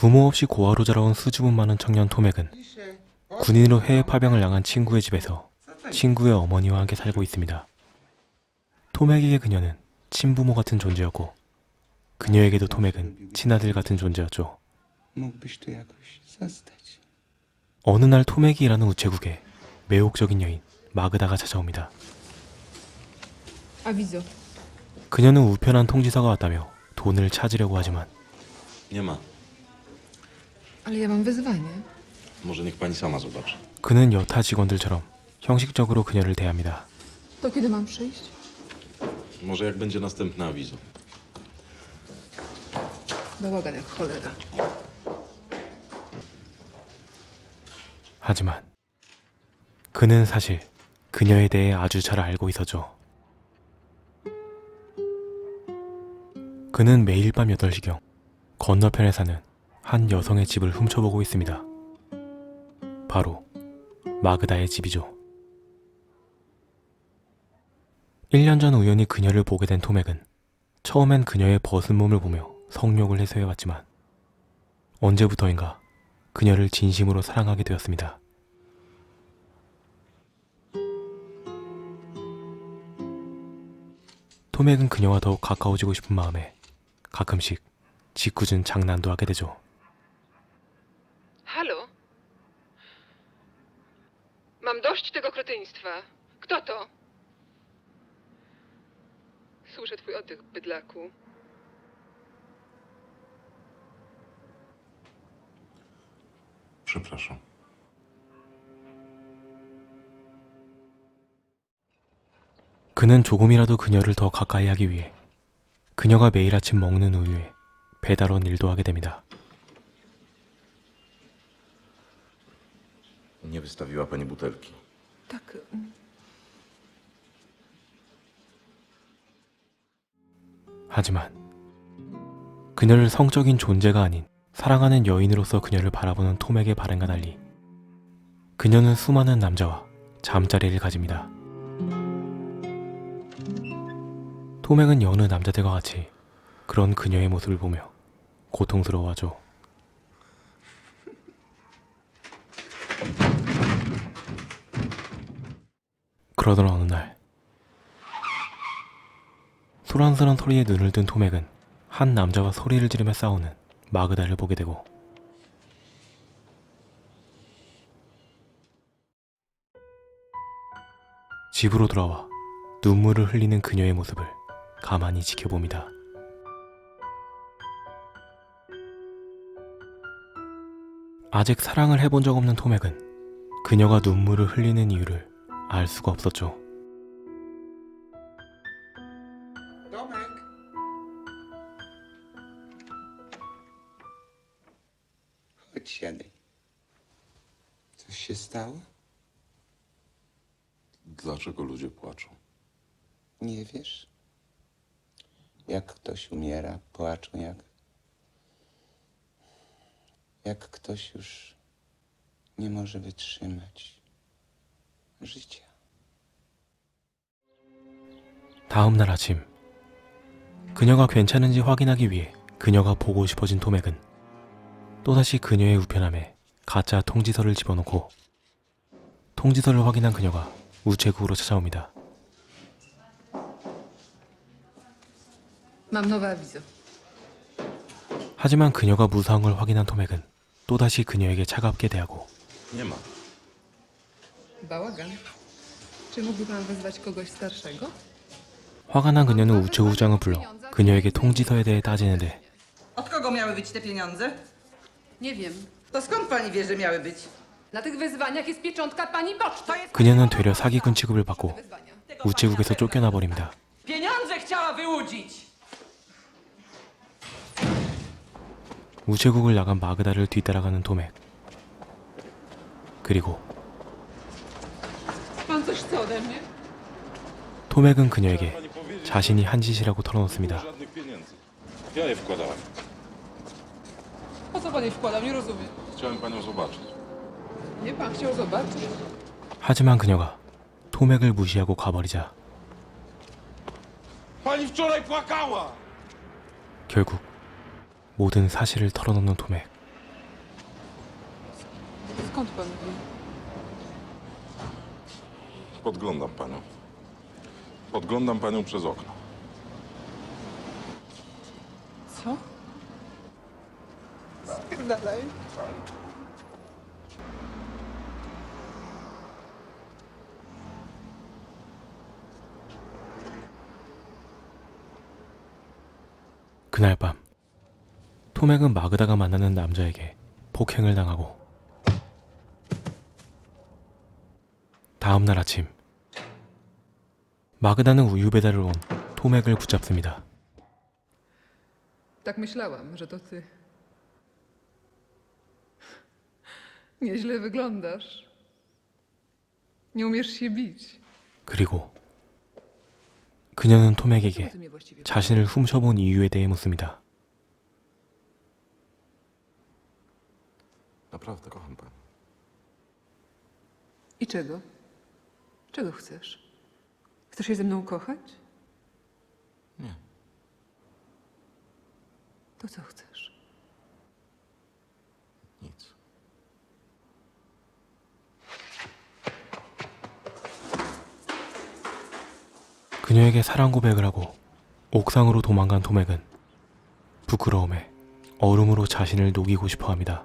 부모 없이 고아로 자라온 수줍음 많은 청년 토맥은 군인으로 해외 파병을 나간 친구의 집에서 친구의 어머니와 함께 살고 있습니다. 토맥에게 그녀는 친부모 같은 존재였고 그녀에게도 토맥은 친아들 같은 존재였죠. 어느 날 토맥이 일하는 우체국에 매혹적인 여인 마그다가 찾아옵니다. 그녀는 우편한 통지서가 왔다며 돈을 찾으려고 하지만. Ale ja mam wyzwanie. Może niech pani sama zobaczy. 그는 여타 직원들처럼 형식적으로 그녀를 대합니다. To kiedy mam przyjść? Może jak będzie następna awizo. Bałagan jak cholera. 하지만 그는 사실 그녀에 대해 아주 잘 알고 있었죠. 그는 매일 밤 8시경 건너편에 사는 한 여성의 집을 훔쳐보고 있습니다. 바로 마그다의 집이죠. 1년 전 우연히 그녀를 보게 된 토맥은 처음엔 그녀의 벗은 몸을 보며 성욕을 해소해왔지만 언제부터인가 그녀를 진심으로 사랑하게 되었습니다. 토맥은 그녀와 더욱 가까워지고 싶은 마음에 가끔씩 짓궂은 장난도 하게 되죠. Mam dość tego kretyństwa. Kto to? Słyszę twój oddech, bydlaku. Przepraszam. 그는 조금이라도 그녀를 더 가까이 하기 위해 그녀가 매일 아침 먹는 우유에 배달원 일도 하게 됩니다. Nie wystawiła pani butelki. Tak. mm, 하지만 그녀를 성적인 존재가 아닌 사랑하는 여인으로서 그녀를 바라보는 톰에게 바람과 달리 그녀는 수많은 남자와 잠자리를 가집니다. 톰액은 여느 남자들과 같이 그런 그녀의 모습을 보며 고통스러워하죠. 그러던 어느 날 소란스런 소리에 눈을 뜬 토맥은 한 남자와 소리를 지르며 싸우는 마그다를 보게 되고 집으로 돌아와 눈물을 흘리는 그녀의 모습을 가만히 지켜봅니다. 아직 사랑을 해본 적 없는 토맥은 그녀가 눈물을 흘리는 이유를 알 수가 없었죠. Tomek! Chodź, siadaj. Coś się stało? Dlaczego ludzie płaczą? Nie wiesz? Jak ktoś umiera, płaczą jak... Jak ktoś już nie może wytrzymać Życia. 다음 날 아침 그녀가 괜찮은지 확인하기 위해 그녀가 보고 싶어진 토맥은 또다시 그녀의 우편함에 가짜 통지서를 집어넣고 통지서를 확인한 그녀가 우체국으로 찾아옵니다. Mam nowe awizo. 하지만 그녀가 무사한 걸 확인한 토맥은 또다시 그녀에게 차갑게 대하고 Nie ma. Bałagan. Czy mógłby pan wezwać kogoś starszego? 화가 난 그녀는 우체국장을 불러 그녀에게 통지서에 대해 따지는데 Od kogo miały być te pieniądze? Nie wiem. To skąd pani wie, że miały być? Na tych wyzwaniach jest pieczątka pani poczty. 그녀는 되려 사기꾼 취급을 받고 Wyzwania. 우체국에서 쫓겨나 버립니다. Pieniądze chciała wyłudzić! 우체국을 나간 마그다를 뒤따라가는 토맥. 그리고 Pan coś chce ode mnie? 토맥은 그녀에게 자신이 한 짓이라고 털어놓습니다. 하지만 그녀가 토맥을 무시하고 가버리자! 결국 모든 사실을 털어놓는 토맥. Podglądam panią. Podglądam panią przez okno. Co? Dalej. 그날 밤 토맥은 마그다가 만나는 남자에게 폭행을 당하고 다음 날 아침 마그다는 우유 배달을 온 토맥을 붙잡습니다. Tak myślałam, że to ty. Nieźle wyglądasz. Nie umiesz się bić. 그리고 그녀는 토맥에게 mnie właściwie 자신을 훔쳐본 이유에 대해 묻습니다. Naprawdę kocham panią. I czego? Czego chcesz? Chcesz się ze mną kochać? Nie. To co chcesz? Nic. 그녀에게 사랑 고백을 하고 옥상으로 도망간 토맥은 부끄러움에 얼음으로 자신을 녹이고 싶어 합니다.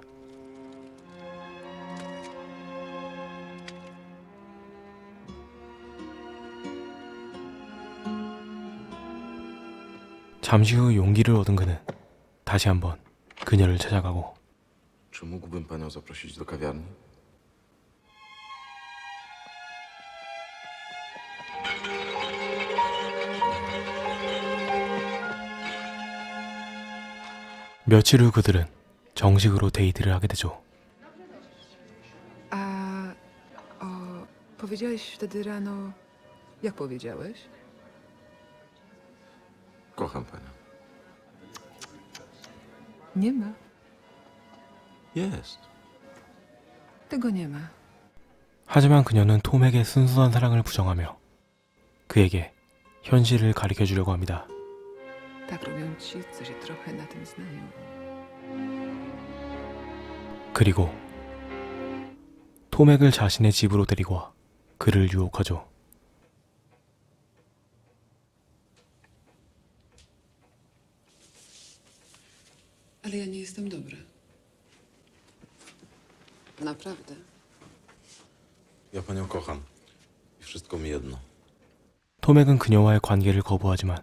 잠시 후 용기를 얻은 그는 다시 한번 그녀를 찾아가고 Czy mógłbym panią zaprosić do kawiarni? 며칠 후 그들은 정식으로 데이트를 하게 되죠. A o, powiedziałeś wtedy rano. Jak powiedziałeś? Kocham panią. Nie ma. Jest. Tego nie ma. 하지만 그녀는 톰에게 순수한 사랑을 부정하며 그에게 현실을 가르쳐 주려고 합니다. Tak robią ci, co się trochę na tym znają. 그리고 토맥을 자신의 집으로 데리고 와 그를 유혹하죠. Ale ja nie jestem dobra. Naprawdę. Ja panią kocham. I wszystko mi jedno. 토맥은 그녀와의 관계를 거부하지만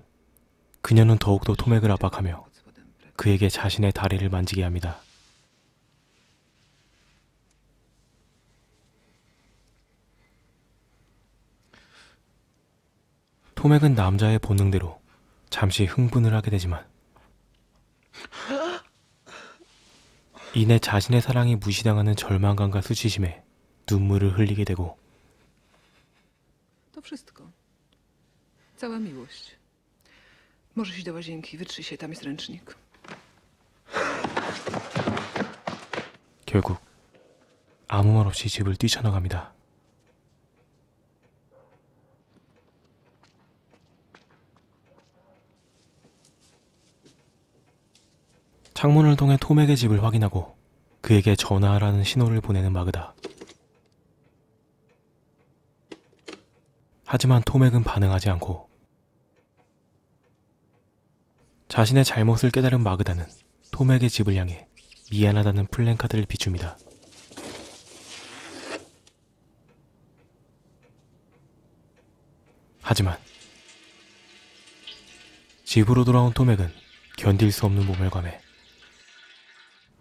그녀는 더욱더 토맥을 압박하며. 그에게 자신의 다리를 만지게 합니다. 토맥은 남자의 본능대로 잠시 흥분을 하게 되지만 이내 자신의 사랑이 무시당하는 절망감과 수치심에 눈물을 흘리게 되고 To wszystko. Cała miłość. Możesz iść do łazienki, wytrzyj się, tam jest ręcznik. 결국 아무 말 없이 집을 뛰쳐나갑니다. 창문을 통해 톰에게 집을 확인하고 그에게 전화하라는 신호를 보내는 마그다. 하지만 토맥은 반응하지 않고 자신의 잘못을 깨달은 마그다는 톰에게 집을 향해 미안하다는 플랜카드를 비춥니다. 하지만 집으로 돌아온 토맥은 견딜 수 없는 모멸감에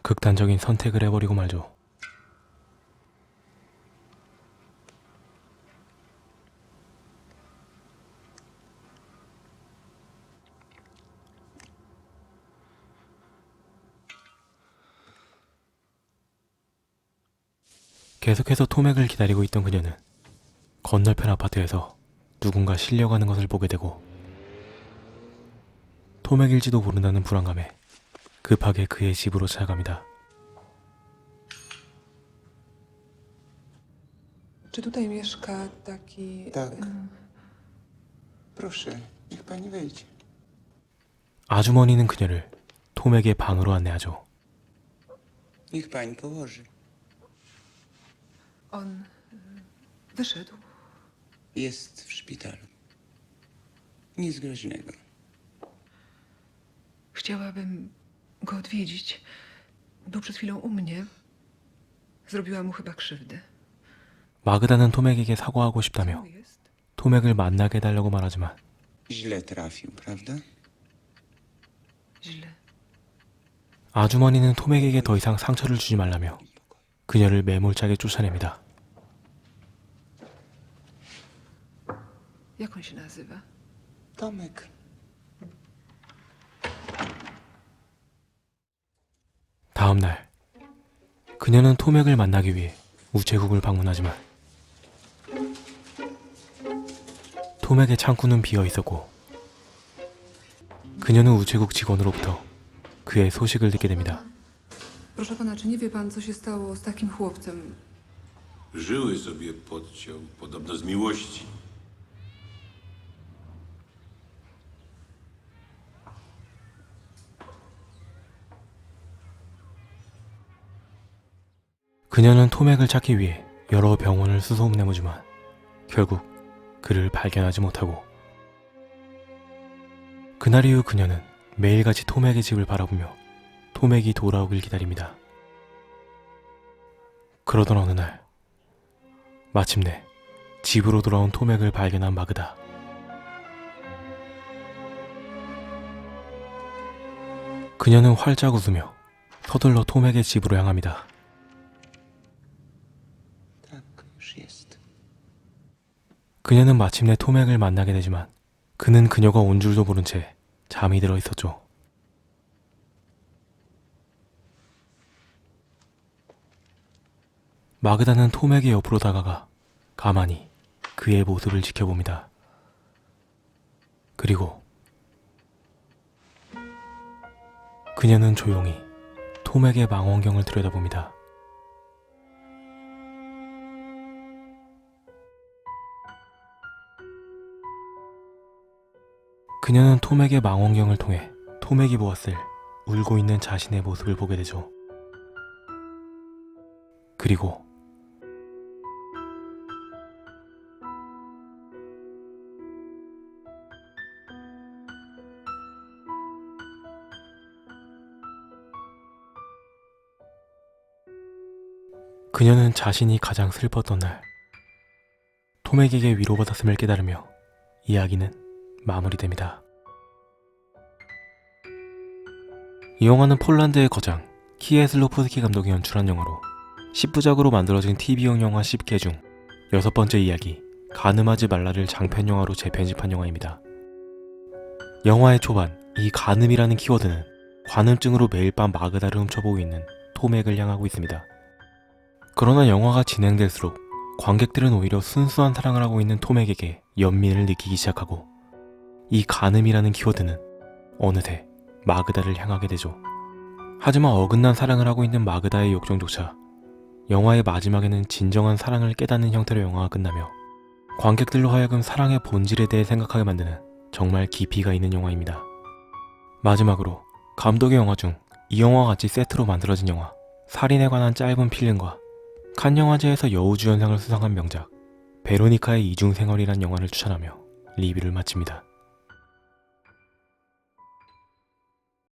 극단적인 선택을 해버리고 말죠. 계속해서 토맥을 기다리고 있던 그녀는 건너편 아파트에서 누군가 실려가는 것을 보게 되고 토맥일지도 모른다는 불안감에 급하게 그의 집으로 찾아갑니다. Czy tutaj mieszka taki. Tak. Proszę, niech pani wejdzie. 아주머니는 그녀를 톰에게 방으로 안내하죠. Niech pani położy. On y, wyszedł. Jest w szpitalu. Nic groźnego. Chciałabym go odwiedzić. Był przed chwilą u mnie. Zrobiła mu chyba krzywdę. 마그다는 톰에게 사과하고 싶다며 jest? 톰액을 만나게 해달라고 말하지만 Źle trafił, prawda? Źle. 아주머니는 톰에게 더 이상 상처를 주지 말라며 그녀를 매몰차게 쫓아냅니다. Jak on się nazywa? Tomek. 다음 날 그녀는 톰액을 만나기 위해 우체국을 방문하지만 톰액의 창구는 비어 있었고 그녀는 우체국 직원으로부터 그의 소식을 듣게 됩니다. Proszę pana, czy nie wie pan, co się stało z takim chłopcem? Żyły sobie podciął, podobno z miłości. 그녀는 톰액을 찾기 위해 여러 병원을 수소문해보지만 결국 그를 발견하지 못하고 그날 이후 그녀는 매일같이 톰액의 집을 바라보며 톰액이 돌아오길 기다립니다. 그러던 어느 날 마침내 집으로 돌아온 톰액을 발견한 마그다. 그녀는 활짝 웃으며 서둘러 톰액의 집으로 향합니다. 그녀는 마침내 톰액을 만나게 되지만 그는 그녀가 온 줄도 모른 채 잠이 들어 있었죠. 마그다는 톰에게 옆으로 다가가 가만히 그의 모습을 지켜봅니다. 그리고 그녀는 조용히 톰에게 망원경을 들여다봅니다. 그녀는 톰에게 망원경을 통해 톰에게 보았을 울고 있는 자신의 모습을 보게 되죠. 그리고 그녀는 자신이 가장 슬펐던 날 톰에게 위로받았음을 깨달으며 이야기는 마무리됩니다. 이 영화는 폴란드의 거장 키에슬로프스키 감독이 연출한 영화로 10부작으로 만들어진 TV용 영화 10개 중 여섯 번째 이야기 가늠하지 말라를 장편 영화로 재편집한 영화입니다. 영화의 초반 이 가늠이라는 키워드는 관음증으로 매일 밤 마그다를 훔쳐보고 있는 톰액을 향하고 있습니다. 그러나 영화가 진행될수록 관객들은 오히려 순수한 사랑을 하고 있는 톰액에게 연민을 느끼기 시작하고 이 가늠이라는 키워드는 어느새 마그다를 향하게 되죠. 하지만 어긋난 사랑을 하고 있는 마그다의 욕정조차 영화의 마지막에는 진정한 사랑을 깨닫는 형태로 영화가 끝나며 관객들로 하여금 사랑의 본질에 대해 생각하게 만드는 정말 깊이가 있는 영화입니다. 마지막으로 감독의 영화 중 이 영화와 같이 세트로 만들어진 영화 살인에 관한 짧은 필름과 칸 영화제에서 여우주연상을 수상한 명작 베로니카의 이중생활이란 영화를 추천하며 리뷰를 마칩니다.